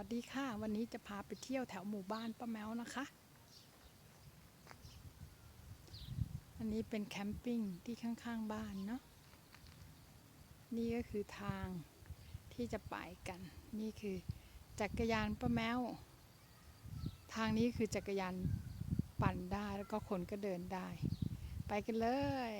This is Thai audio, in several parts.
วัสดีค่ะ วันนี้จะพาไปเที่ยวแถวหมู่บ้านป้าแมวนะคะ อันนี้เป็นแคมปิ้งที่ข้างๆบ้านเนาะ นี่ก็คือทางที่จะไปกัน นี่คือจักรยานป้าแมว ทางนี้คือจักรยานปั่นได้แล้วก็คนก็เดินได้ ไปกันเลย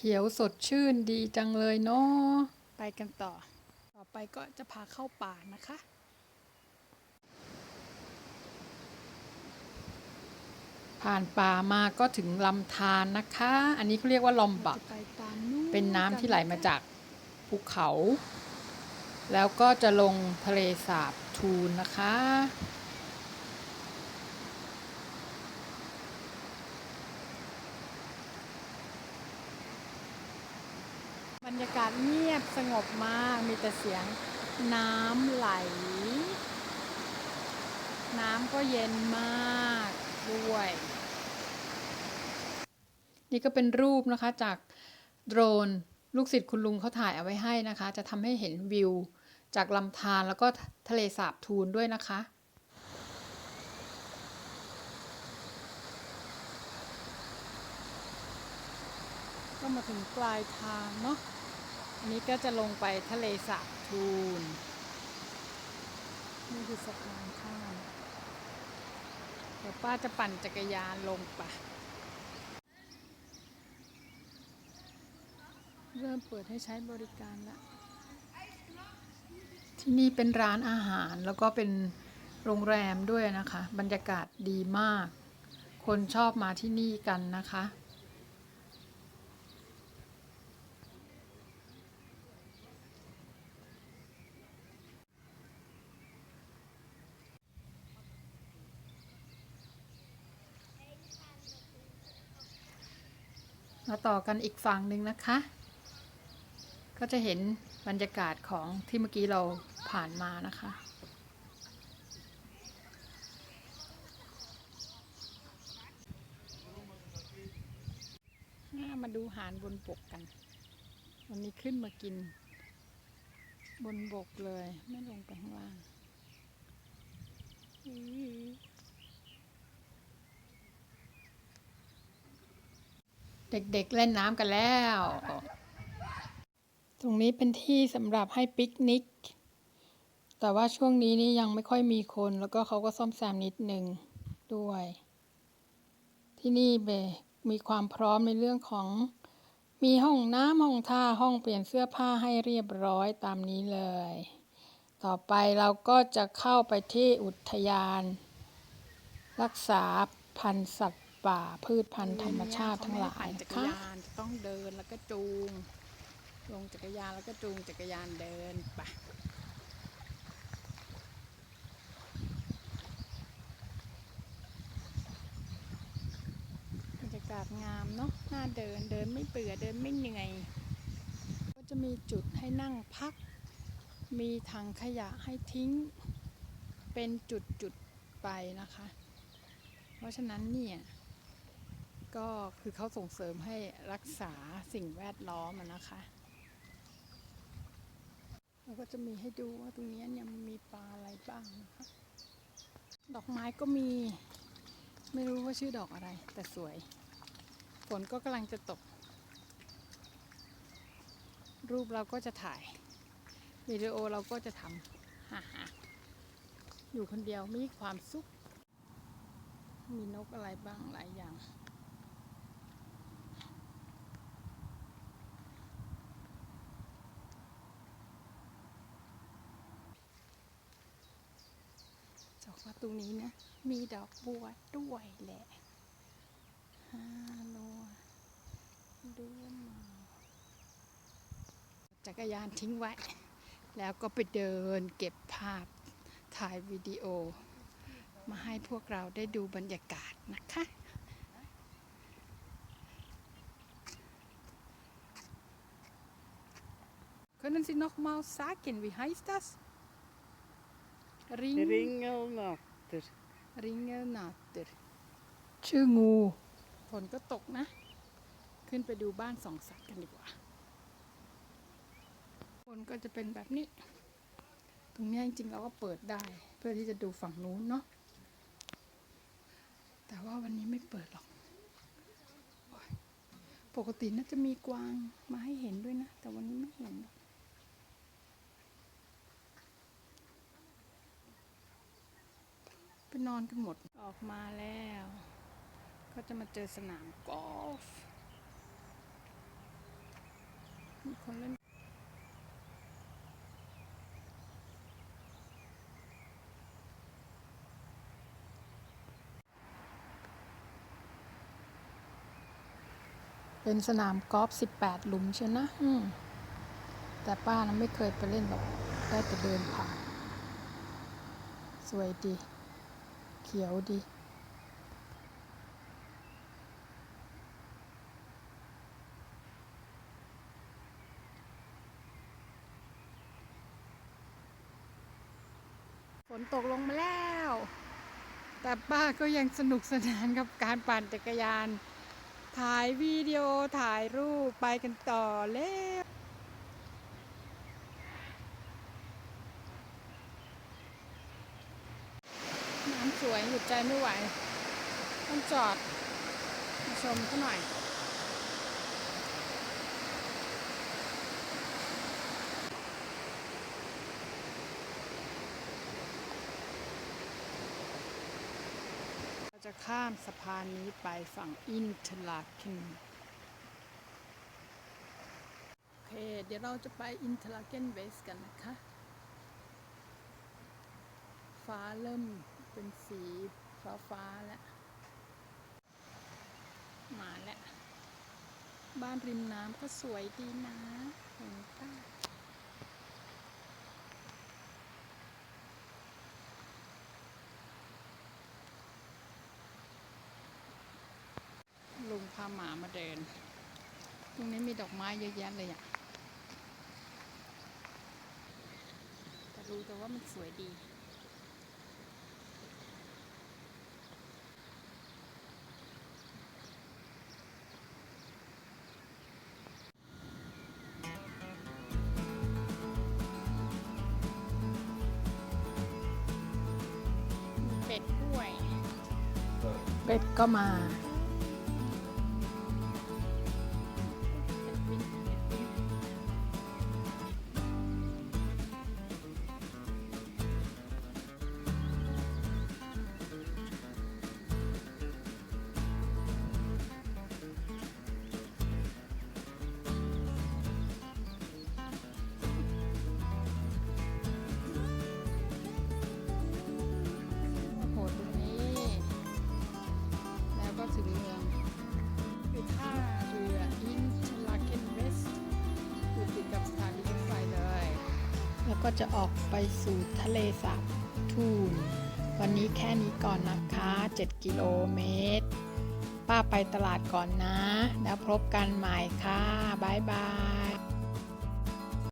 ขียวสดชื่นดีจังเลยเนาะไปกันต่อ ต่อไปก็จะพาเข้าป่านะคะผ่านป่ามาก็ถึงลำธารนะคะ อันนี้เขาเรียกว่าลอมบักไปตามนู่นเป็นน้ำที่ไหลมาจากภูเขา แล้วก็จะลงทะเลสาบทูนนะคะ บรรยากาศเงี ยบสงบมาก มีแต่เสียงน้ำไหล น้ำก็เย็นมากด้วย นี่ก็เป็นรูปนะคะจากโดรนลูกศิษย์คุณลุงเขาถ่ายเอาไว้ให้นะคะ จะทำให้เห็นวิว จากลำธารแล้วก็ทะเลสาบทูนด้วยนะคะ ก็มาถึงปลายทางเนาะ อันนี้ก็จะลงไปทะเลสาบทูน นี่คือสะพานข้ามเดี๋ยวป้าจะปั่นจักรยานลงไป เริ่มเปิดให้ใช้บริการแล้วที่นี่เป็นร้านอาหารแล้วก็เป็นโรงแรมด้วยนะคะ บรรยากาศดีมาก คนชอบมาที่นี่กันนะคะ มาต่อกันอีกฝั่งหนึ่งนะคะ ก็จะเห็นบรรยากาศของที่เมื่อกี้เราผ่านมานะคะมาดูหารบนบกกัน วันนี้ขึ้นมากิน บนบกเลย ไม่ลงไปข้างล่างอื้อ เด็กๆเล่นน้ำกันแล้ว ตรงนี้เป็นที่สำหรับให้ปิกนิก แต่ว่าช่วงนี้นี่ยังไม่ค่อยมีคน แล้วก็เขาก็ซ่อมแซมนิดนึงด้วย ที่นี่เบมีความพร้อมในเรื่องของ มีห้องน้ำห้องท่าห้องเปลี่ยนเสื้อผ้าให้เรียบร้อยตามนี้เลย ต่อไปเราก็จะเข้าไปที่อุทยาน รักษาพันธุ์สัตว์ ป่าพืชพันธุ์ธรรมชาติทั้งหลายจันะกรคะ ยานจะต้องเดินแล้วก็จูง ลงจักรยานแล้วก็จูงจักรยานเดินไปบรรยากาศงามเนาะน่าเดินเดินไม่เบื่อเดินไม่เหนื่อย ก็จะมีจุดให้นั่งพัก มีถังขยะให้ทิ้ง เป็นจุดๆไปนะคะ เพราะฉะนั้นเนี่ย ก็คือเขาส่งเสริมให้รักษาสิ่งแวดล้อมนะคะแล้วก็จะมีให้ดูว่าตรงนี้เนี่ยมันมีปลาอะไรบ้างนะคะดอกไม้ก็มี ไม่รู้ว่าชื่อดอกอะไร แต่สวย ฝนก็กำลังจะตก รูปเราก็จะถ่ายวิดีโอเราก็จะทำฮ่าฮ่าอยู่คนเดียวมีความสุข มีนกอะไรบ้างหลายอย่าง จากว่า ตรงนี้นะ มีดอกบัวด้วยแหละฮัลโหลดูมาจักรยานทิ้งไว้ แล้วก็ไปเดินเก็บภาพถ่ายวิดีโอ มาให้พวกเราได้ดูบรรยากาศนะคะ Können Sie noch mal sagen, wie heißt das? Ring, Ringelnatter. Ringelnatter ชื่องูฝนก็ตกนะ ขึ้นไปดูบ้านสองสัตว์กันดีกว่าฝนก็จะเป็นแบบนี้ ตรงเนี้ยจริงๆเราก็เปิดได้ เพื่อที่จะดูฝั่งนู้นเนาะแต่ว่าวันนี้ไม่เปิดหรอกโอ๊ยปกติน่าจะมีกวางมาให้เห็นด้วยนะ แต่วันนี้ไม่เห็นหรอกไป นอนกันหมดออกมาแล้ว ก็จะมาเจอสนามกอล์ฟมีคนเล่นเป็นสนามกอล์ฟ18 หลุมเชียวนะ อืม แต่ป้านะไม่เคยไปเล่นหรอก ได้แต่เดินผ่าน สวยดีเขียวดี ฝนตกลงมาแล้ว แต่ป้าก็ยังสนุกสนานกับการปั่นจักรยาน ถ่ายวิดีโอถ่ายรูปไปกันต่อแล้ว น้ำสวยหยุดใจไม่ไหว ต้องจอดมาชมเขาหน่อย เราจะข้ามสะพานนี้ไปฝั่งอินทลาเคนโอเค เดี๋ยวเราจะไปอินทลาเคนเวสกันนะคะ ฟ้าเริ่ม เป็นสีฟ้าฟ้าแล้วมาแล้ว บ้านริมน้ำก็สวยดีนะเห็นป่ะลุงพาหมามาเดิน ตรงนี้มีดอกไม้เยอะแยะเลยอะแต่รู้แต่ว่ามันสวยดี เป็ดก็มา ก็จะออกไปสู่ทะเลสาบทูนวันนี้แค่นี้ก่อนนะคะ 7 กิโลเมตร ป้าไปตลาดก่อนนะ แล้วพบกันใหม่ค่ะ บ๊ายบาย